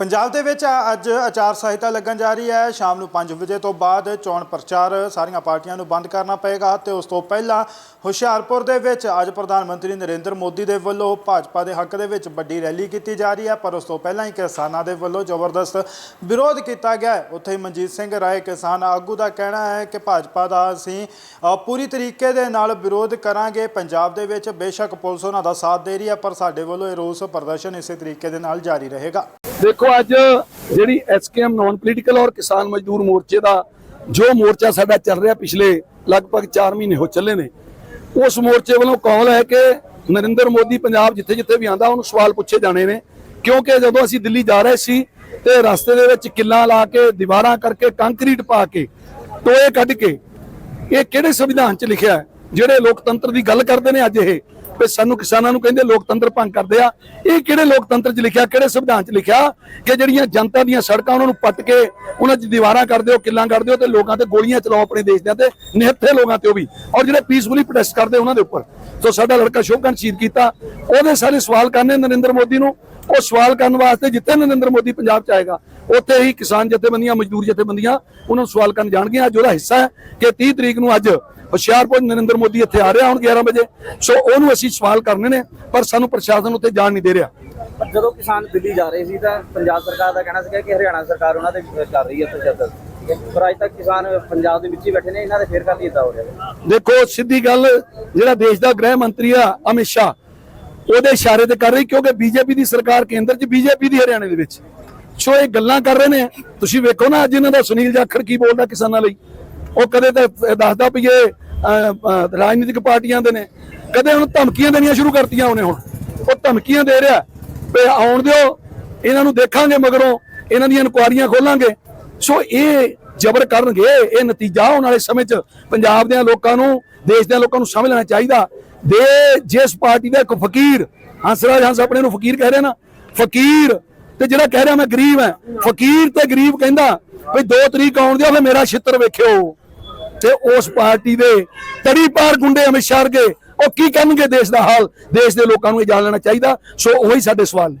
ਪੰਜਾਬ ਦੇ ਵਿੱਚ ਅੱਜ ਆਚਾਰ ਸੰਹਿਤਾ ਲੱਗਣ ਜਾ ਰਹੀ ਹੈ। ਸ਼ਾਮ ਨੂੰ 5 ਵਜੇ ਤੋਂ ਬਾਅਦ ਚੋਣ ਪ੍ਰਚਾਰ ਸਾਰੀਆਂ ਪਾਰਟੀਆਂ ਨੂੰ ਬੰਦ ਕਰਨਾ ਪਏਗਾ ਤੇ ਉਸ ਤੋਂ ਪਹਿਲਾਂ ਹੁਸ਼ਿਆਰਪੁਰ ਦੇ ਵਿੱਚ ਅੱਜ ਪ੍ਰਧਾਨ ਮੰਤਰੀ ਨਰਿੰਦਰ ਮੋਦੀ ਦੇ ਵੱਲੋਂ ਭਾਜਪਾ ਦੇ ਹੱਕ ਦੇ ਵਿੱਚ ਵੱਡੀ ਰੈਲੀ ਕੀਤੀ ਜਾ ਰਹੀ ਹੈ, ਪਰ ਉਸ ਤੋਂ ਪਹਿਲਾਂ ਹੀ ਕਿਸਾਨਾਂ ਦੇ ਵੱਲੋਂ ਜ਼ਬਰਦਸਤ ਵਿਰੋਧ ਕੀਤਾ ਗਿਆ ਹੈ। ਉੱਥੇ ਹੀ ਮਨਜੀਤ ਸਿੰਘ ਰਾਏ ਕਿਸਾਨ ਆਗੂ ਦਾ ਕਹਿਣਾ ਹੈ ਕਿ ਭਾਜਪਾ ਦਾ ਅਸੀਂ ਪੂਰੀ ਤਰੀਕੇ ਦੇ ਨਾਲ ਵਿਰੋਧ ਕਰਾਂਗੇ। ਪੰਜਾਬ ਦੇ ਵਿੱਚ ਬੇਸ਼ੱਕ ਪੁਲਿਸ ਉਹਨਾਂ ਦਾ ਸਾਥ ਦੇ ਰਹੀ ਹੈ, ਪਰ ਸਾਡੇ ਵੱਲੋਂ ਇਹ ਰੋਸ ਪ੍ਰਦਰਸ਼ਨ ਇਸੇ ਤਰੀਕੇ ਦੇ ਨਾਲ ਜਾਰੀ ਰਹੇਗਾ। ਦੇਖੋ ਅੱਜ ਜਿਹੜੀ ਐਸਕੇਐਮ ਨਾਨ ਪੋਲੀਟੀਕਲ ਔਰ ਕਿਸਾਨ ਮਜ਼ਦੂਰ ਮੋਰਚੇ ਦਾ ਜੋ ਮੋਰਚਾ ਸਾਡਾ ਚੱਲ ਰਿਹਾ ਪਿਛਲੇ ਲਗਭਗ 4 ਮਹੀਨੇ ਹੋ ਚੱਲੇ ਨੇ, ਉਸ ਮੋਰਚੇ ਵੱਲੋਂ ਕਾਲ ਹੈ ਕਿ ਨਰਿੰਦਰ ਮੋਦੀ ਪੰਜਾਬ ਜਿੱਥੇ ਜਿੱਥੇ ਵੀ ਆਂਦਾ ਉਹਨੂੰ ਸਵਾਲ ਪੁੱਛੇ ਜਾਣੇ ਨੇ। ਕਿਉਂਕਿ ਜਦੋਂ ਅਸੀਂ ਦਿੱਲੀ ਜਾ ਰਹੇ ਸੀ ਤੇ ਰਸਤੇ ਦੇ ਵਿੱਚ ਕਿੱਲਾਂ ਲਾ ਕੇ, ਦੀਵਾਰਾਂ ਕਰਕੇ, ਕੰਕਰੀਟ ਪਾ ਕੇ, ਟੋਏ ਕੱਢ ਕੇ, ਇਹ ਕਿਹੜੇ ਸੰਵਿਧਾਨ 'ਚ ਲਿਖਿਆ ਹੈ? ਜਿਹੜੇ ਲੋਕਤੰਤਰ ਦੀ ਗੱਲ ਕਰਦੇ ਨੇ ਅੱਜ ਇਹ। ਵੀ ਸਾਨੂੰ ਕਿਸਾਨਾਂ ਨੂੰ ਕਹਿੰਦੇ ਲੋਕਤੰਤਰ ਭੰਗ ਕਰਦੇ ਆ। ਇਹ ਕਿਹੜੇ ਲੋਕਤੰਤਰ 'ਚ ਲਿਖਿਆ, ਕਿਹੜੇ ਸੰਵਿਧਾਨ 'ਚ ਲਿਖਿਆ ਕਿ ਜਿਹੜੀਆਂ ਜਨਤਾ ਦੀਆਂ ਸੜਕਾਂ ਉਹਨਾਂ ਨੂੰ ਪੱਟ ਕੇ ਉਹਨਾਂ 'ਚ ਦੀਵਾਰਾਂ ਕਰ ਦਿਓ ਕਿੱਲਾਂ ਕਰ ਦਿਓ ਤੇ ਲੋਕਾਂ ਤੇ ਗੋਲੀਆਂ ਚਲਾਓ ਆਪਣੇ ਦੇਸ਼ ਦੇ ਤੇ ਨਿਹੱਥੇ ਲੋਕਾਂ ਤੇ ਉਹ ਵੀ। ਔਰ ਜਿਹੜੇ ਪੀਸਫੁਲੀ ਪ੍ਰੋਟੈਸਟ ਕਰਦੇ ਉਹਨਾਂ ਦੇ ਉੱਪਰ। ਸੋ ਸਾਡਾ ਲੜਕਾ ਸ਼ੋਭਕਨ ਸ਼ਹੀਦ ਕੀਤਾ। ਉਹਦੇ ਸਾਰੇ ਸਵਾਲ ਕਰਨੇ ਨਰਿੰਦਰ ਮੋਦੀ ਨੂੰ। ਉਹ ਸਵਾਲ ਕਰਨ ਵਾਸਤੇ ਜਿੱਥੇ ਨਰਿੰਦਰ ਮੋਦੀ ਪੰਜਾਬ ਚ ਆਏਗਾ, ਉੱਥੇ ਹੀ ਕਿਸਾਨ ਜਥੇਬੰਦੀਆਂ, ਮਜ਼ਦੂਰ ਜਥੇਬੰਦੀਆਂ ਉਹਨਾਂ ਨੂੰ ਸਵਾਲ ਕਰਨ ਜਾਣਗੀਆਂ। ਅੱਜ ਉਹਦਾ ਹਿੱਸਾ ਹੈ ਕਿ 30 ਤਰੀਕ ਨੂੰ ਅੱਜ ਹੁਸ਼ਿਆਰਪੁਰ ਨਰਿੰਦਰ ਮੋਦੀ ਇੱਥੇ ਆ ਰਿਹਾ ਹੁਣ 11 ਵਜੇ। ਸੋ ਉਹਨੂੰ ਅਸੀਂ ਸਵਾਲ ਕਰਨੇ ਨੇ ਪਰ ਸਾਨੂੰ ਪ੍ਰਸ਼ਾਸਨ ਉੱਥੇ ਜਾਣ ਨਹੀਂ ਦੇ ਰਿਹਾ। ਜਦੋਂ ਕਿਸਾਨ ਦਿੱਲੀ ਜਾ ਰਹੇ ਸੀ ਤਾਂ ਪੰਜਾਬ ਸਰਕਾਰ ਦਾ ਕਹਿਣਾ ਸੀਗਾ ਕਿ ਹਰਿਆਣਾ ਸਰਕਾਰ ਉਹਨਾਂ ਦੇ ਕਰ ਰਹੀ ਹੈ ਤਸ਼ੱਦਦ ਪਰ ਅੱਜ ਤੱਕ ਕਿਸਾਨ ਪੰਜਾਬ ਦੇ ਵਿੱਚ ਹੀ ਬੈਠੇ ਨੇ ਇਹਨਾਂ ਦੇ ਫੇਰ ਕਰ ਇਦਾਂ ਹੋ ਰਿਹਾ ਦੇਖੋ ਸਿੱਧੀ ਗੱਲ ਜਿਹੜਾ ਦੇਸ਼ ਦਾ ਗ੍ਰਹਿ ਮੰਤਰੀ ਆ ਅਮਿਤ ਸ਼ਾਹ ਉਹਦੇ ਇਸ਼ਾਰੇ ਤੇ ਕਰ ਰਹੀ ਕਿਉਂਕਿ ਬੀਜੇਪੀ ਦੀ ਸਰਕਾਰ ਕੇਂਦਰ 'ਚ ਬੀਜੇਪੀ ਦੀ ਹਰਿਆਣੇ ਦੇ ਵਿੱਚ। ਸੋ ਇਹ ਗੱਲਾਂ ਕਰ ਰਹੇ ਨੇ। ਤੁਸੀਂ ਵੇਖੋ ਨਾ ਅੱਜ ਇਹਨਾਂ ਦਾ ਸੁਨੀਲ ਜਾਖੜ ਕੀ ਬੋਲਦਾ ਕਿਸਾਨਾਂ ਲਈ। ਉਹ ਕਦੇ ਤਾਂ ਦੱਸਦਾ ਵੀ ਇਹ ਰਾਜਨੀਤਿਕ ਪਾਰਟੀਆਂ ਦੇ ਨੇ। ਕਦੇ ਹੁਣ ਧਮਕੀਆਂ ਦੇਣੀਆਂ ਸ਼ੁਰੂ ਕਰਤੀਆਂ ਉਹਨੇ ਹੁਣ। ਉਹ ਧਮਕੀਆਂ ਦੇ ਰਿਹਾ। ਵੀ ਆਉਣ ਦਿਓ, ਇਹਨਾਂ ਨੂੰ ਦੇਖਾਂਗੇ ਮਗਰੋਂ, ਇਹਨਾਂ ਦੀਆਂ ਇਨਕੁਆਰੀਆਂ ਖੋਲਾਂਗੇ। ਸੋ ਇਹ ਜ਼ਬਰ ਕਰਨਗੇ, ਇਹ ਨਤੀਜਾ ਆਉਣ ਵਾਲੇ ਸਮੇਂ 'ਚ ਪੰਜਾਬ ਦੇ ਲੋਕਾਂ ਨੂੰ, ਦੇਸ਼ ਦੇ ਲੋਕਾਂ ਨੂੰ ਸਮਝ ਲੈਣਾ ਚਾਹੀਦਾ। ਦੇ, ਜਿਸ ਪਾਰਟੀ ਦਾ ਇੱਕ ਫਕੀਰ, ਹੰਸਰਾਜ ਹੰਸ ਆਪਣੇ ਨੂੰ ਫਕੀਰ ਕਹਿ ਰਿਹਾ ਨਾ, ਫਕੀਰ, ਤੇ ਜਿਹੜਾ ਕਹਿ ਰਿਹਾ ਮੈਂ ਗਰੀਬ ਹਾਂ, ਫਕੀਰ ਤੇ ਗਰੀਬ ਕਹਿੰਦਾ ਵੀ ਦੋ ਤਰੀਕ ਆਉਣ ਦਿਓ ਫੇ ਮੇਰਾ ਛਿੱਤਰ ਵੇਖਿਓ। ਤੇ ਉਸ ਪਾਰਟੀ ਦੇ ਤੜੀ ਪਾਰ ਗੁੰਡੇ ਅਮਿਤ ਸ਼ਾਹ ਵਰਗੇ, ਉਹ ਕੀ ਕਰਨਗੇ ਦੇਸ਼ ਦਾ ਹਾਲ? ਦੇਸ਼ ਦੇ ਲੋਕਾਂ ਨੂੰ ਇਹ ਜਾਣ ਲੈਣਾ ਚਾਹੀਦਾ। ਸੋ ਉਹੀ ਸਾਡੇ ਸਵਾਲ ਨੇ।